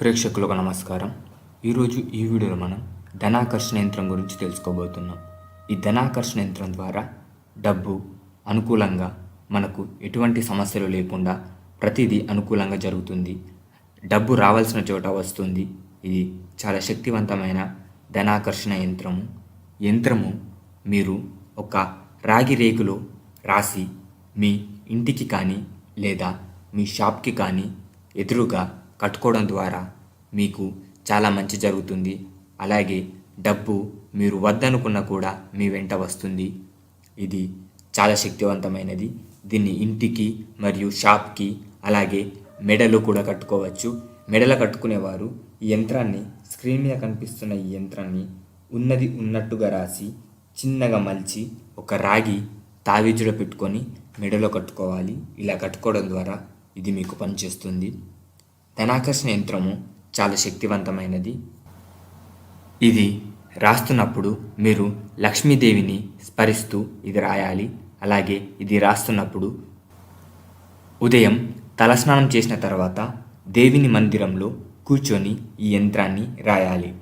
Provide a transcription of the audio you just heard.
ప్రేక్షకులకు నమస్కారం. ఈరోజు ఈ వీడియోలో మనం ధనాకర్షణ యంత్రం గురించి తెలుసుకోబోతున్నాం. ఈ ధనాకర్షణ యంత్రం ద్వారా డబ్బు అనుకూలంగా మనకు ఎటువంటి సమస్యలు లేకుండా ప్రతిదీ అనుకూలంగా జరుగుతుంది. డబ్బు రావాల్సిన చోట వస్తుంది. ఇది చాలా శక్తివంతమైన ధనాకర్షణ యంత్రము యంత్రము మీరు ఒక రాగి రేకులో రాసి మీ ఇంటికి కానీ లేదా మీ షాప్కి కానీ ఎదురుగా కట్టుకోవడం ద్వారా మీకు చాలా మంచి జరుగుతుంది. అలాగే డబ్బు మీరు వద్దనుకున్న కూడా మీ వెంట వస్తుంది. ఇది చాలా శక్తివంతమైనది. దీన్ని ఇంటికి మరియు షాప్కి అలాగే మెడలు కూడా కట్టుకోవచ్చు. మెడలో కట్టుకునేవారు ఈ యంత్రాన్ని స్క్రీన్ మీద కనిపిస్తున్న ఈ యంత్రాన్ని ఉన్నది ఉన్నట్టుగా రాసి చిన్నగా మలిచి ఒక రాగి తావిజుడ పెట్టుకొని మెడలో కట్టుకోవాలి. ఇలా కట్టుకోవడం ద్వారా ఇది మీకు పనిచేస్తుంది. ధనాకర్షణ యంత్రము చాలా శక్తివంతమైనది. ఇది రాస్తున్నప్పుడు మీరు లక్ష్మీదేవిని స్మరిస్తూ ఇది రాయాలి. అలాగే ఇది రాస్తున్నప్పుడు ఉదయం తలస్నానం చేసిన తర్వాత దేవిని మందిరంలో కూర్చొని ఈ యంత్రాన్ని రాయాలి.